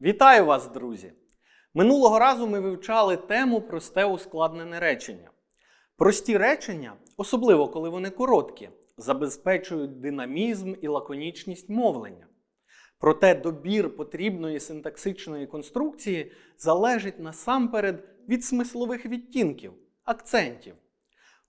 Вітаю вас, друзі! Минулого разу ми вивчали тему просте ускладнене речення. Прості речення, особливо коли вони короткі, забезпечують динамізм і лаконічність мовлення. Проте добір потрібної синтаксичної конструкції залежить насамперед від смислових відтінків, акцентів.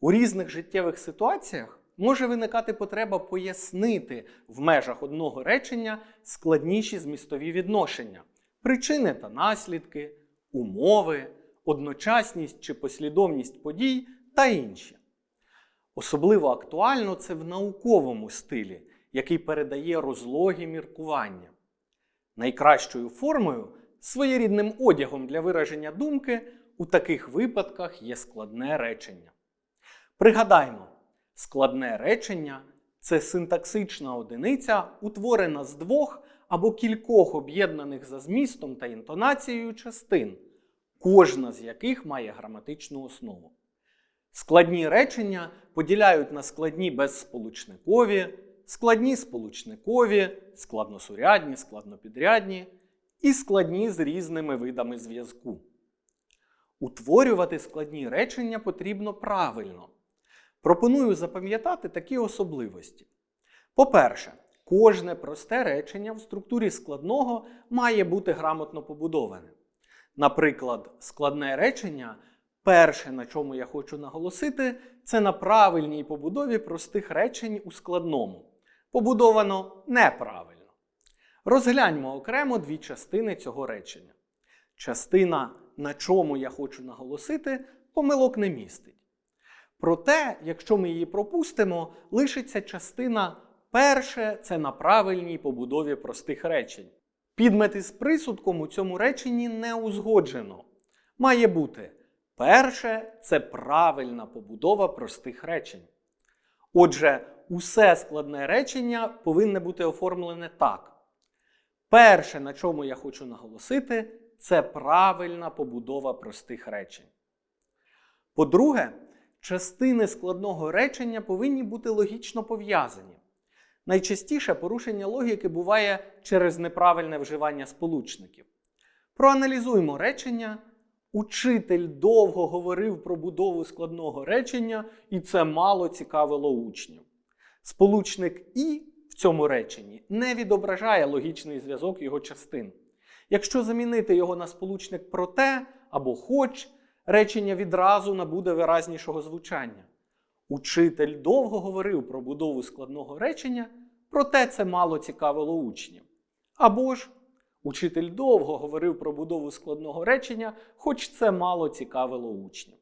У різних життєвих ситуаціях може виникати потреба пояснити в межах одного речення складніші змістові відношення, причини та наслідки, умови, одночасність чи послідовність подій та інші. Особливо актуально це в науковому стилі, який передає розлогі міркування. Найкращою формою, своєрідним одягом для вираження думки у таких випадках є складне речення. Пригадаймо, складне речення це синтаксична одиниця, утворена з двох або кількох об'єднаних за змістом та інтонацією частин, кожна з яких має граматичну основу. Складні речення поділяють на складні безсполучникові, складні сполучникові, складносурядні, складнопідрядні і складні з різними видами зв'язку. Утворювати складні речення потрібно правильно. Пропоную запам'ятати такі особливості. По-перше, кожне просте речення в структурі складного має бути грамотно побудоване. Наприклад, складне речення, перше, на чому я хочу наголосити, це на правильній побудові простих речень у складному. Побудовано неправильно. Розгляньмо окремо дві частини цього речення. Частина, на чому я хочу наголосити, помилок не містить. Проте, якщо ми її пропустимо, лишиться частина перше це на правильній побудові простих речень. Підмет із присудком у цьому реченні не узгоджено. Має бути перше це правильна побудова простих речень. Отже, усе складне речення повинне бути оформлене так. Перше, на чому я хочу наголосити, це правильна побудова простих речень. По-друге, частини складного речення повинні бути логічно пов'язані. Найчастіше порушення логіки буває через неправильне вживання сполучників. Проаналізуймо речення. Учитель довго говорив про будову складного речення, і це мало цікавило учнів. Сполучник і в цьому реченні не відображає логічний зв'язок його частин. Якщо замінити його на сполучник проте або хоч, речення відразу набуде виразнішого звучання. Учитель довго говорив про будову складного речення, проте це мало цікавило учнів. Або ж учитель довго говорив про будову складного речення, хоч це мало цікавило учнів.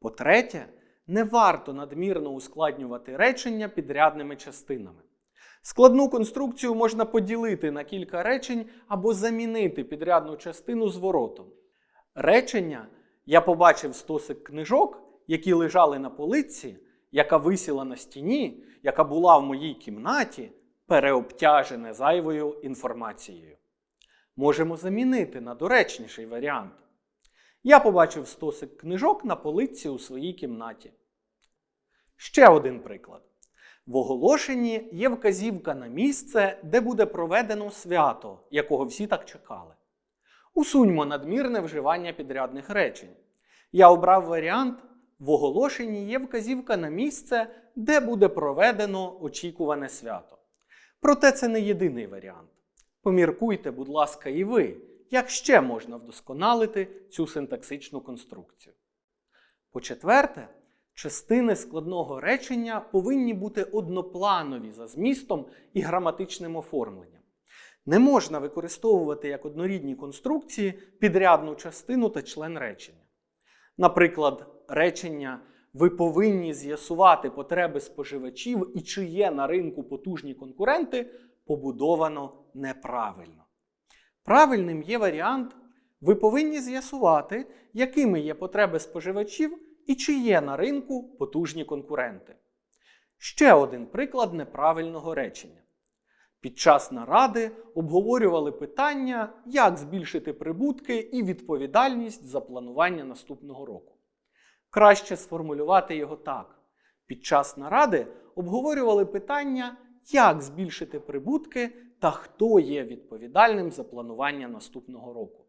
По-третє, не варто надмірно ускладнювати речення підрядними частинами. Складну конструкцію можна поділити на кілька речень або замінити підрядну частину зворотом. Речення я побачив стосик книжок, які лежали на полиці, яка висіла на стіні, яка була в моїй кімнаті, переобтяжене зайвою інформацією. Можемо замінити на доречніший варіант. Я побачив стосик книжок на полиці у своїй кімнаті. Ще один приклад. В оголошенні є вказівка на місце, де буде проведено свято, якого всі так чекали. Усуньмо надмірне вживання підрядних речень. Я обрав варіант в оголошенні є вказівка на місце, де буде проведено очікуване свято. Проте це не єдиний варіант. Поміркуйте, будь ласка, і ви, як ще можна вдосконалити цю синтаксичну конструкцію. По-четверте, частини складного речення повинні бути однопланові за змістом і граматичним оформленням. Не можна використовувати як однорідні конструкції підрядну частину та член речення. Наприклад, речення ви повинні з'ясувати потреби споживачів і чи є на ринку потужні конкуренти побудовано неправильно. Правильним є варіант ви повинні з'ясувати, якими є потреби споживачів і чи є на ринку потужні конкуренти. Ще один приклад неправильного речення. Під час наради обговорювали питання, як збільшити прибутки і відповідальність за планування наступного року. Краще сформулювати його так. Під час наради обговорювали питання, як збільшити прибутки та хто є відповідальним за планування наступного року.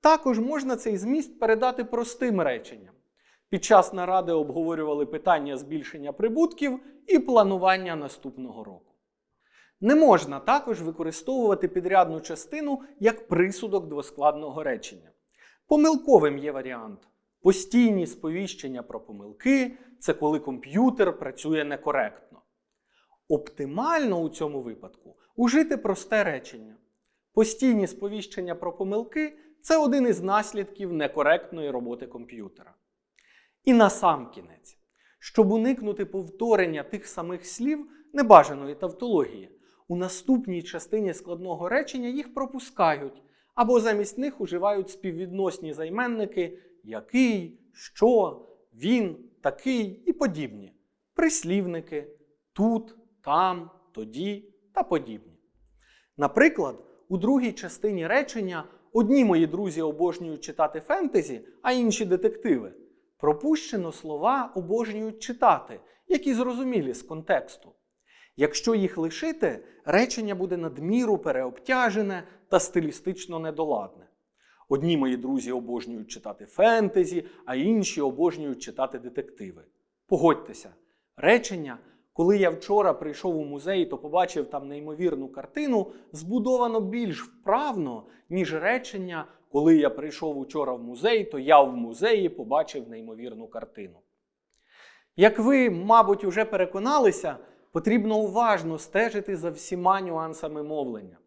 Також можна цей зміст передати простим реченням. Під час наради обговорювали питання збільшення прибутків і планування наступного року. Не можна також використовувати підрядну частину як присудок двоскладного речення. Помилковим є варіант. Постійні сповіщення про помилки це коли комп'ютер працює некоректно. Оптимально у цьому випадку ужити просте речення. Постійні сповіщення про помилки це один із наслідків некоректної роботи комп'ютера. І насамкінець, щоб уникнути повторення тих самих слів небажаної тавтології, у наступній частині складного речення їх пропускають або замість них уживають співвідносні займенники який, що, він, такий і подібні, прислівники тут, там, тоді та подібні. Наприклад, у другій частині речення одні мої друзі обожнюють читати фентезі, а інші детективи. Пропущено слова обожнюють читати, які зрозумілі з контексту. Якщо їх лишити, речення буде надміру переобтяжене та стилістично недоладне. Одні мої друзі обожнюють читати фентезі, а інші обожнюють читати детективи. Погодьтеся, речення, коли я вчора прийшов у музей, то побачив там неймовірну картину, збудовано більш вправно, ніж речення, коли я прийшов учора в музей, то я в музеї побачив неймовірну картину. Як ви, мабуть, уже переконалися, потрібно уважно стежити за всіма нюансами мовлення.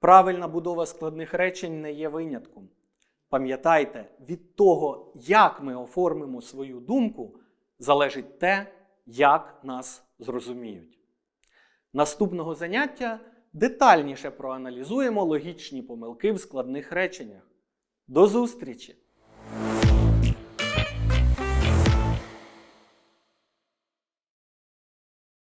Правильна будова складних речень не є винятком. Пам'ятайте, від того, як ми оформимо свою думку, залежить те, як нас зрозуміють. Наступного заняття детальніше проаналізуємо логічні помилки в складних реченнях. До зустрічі!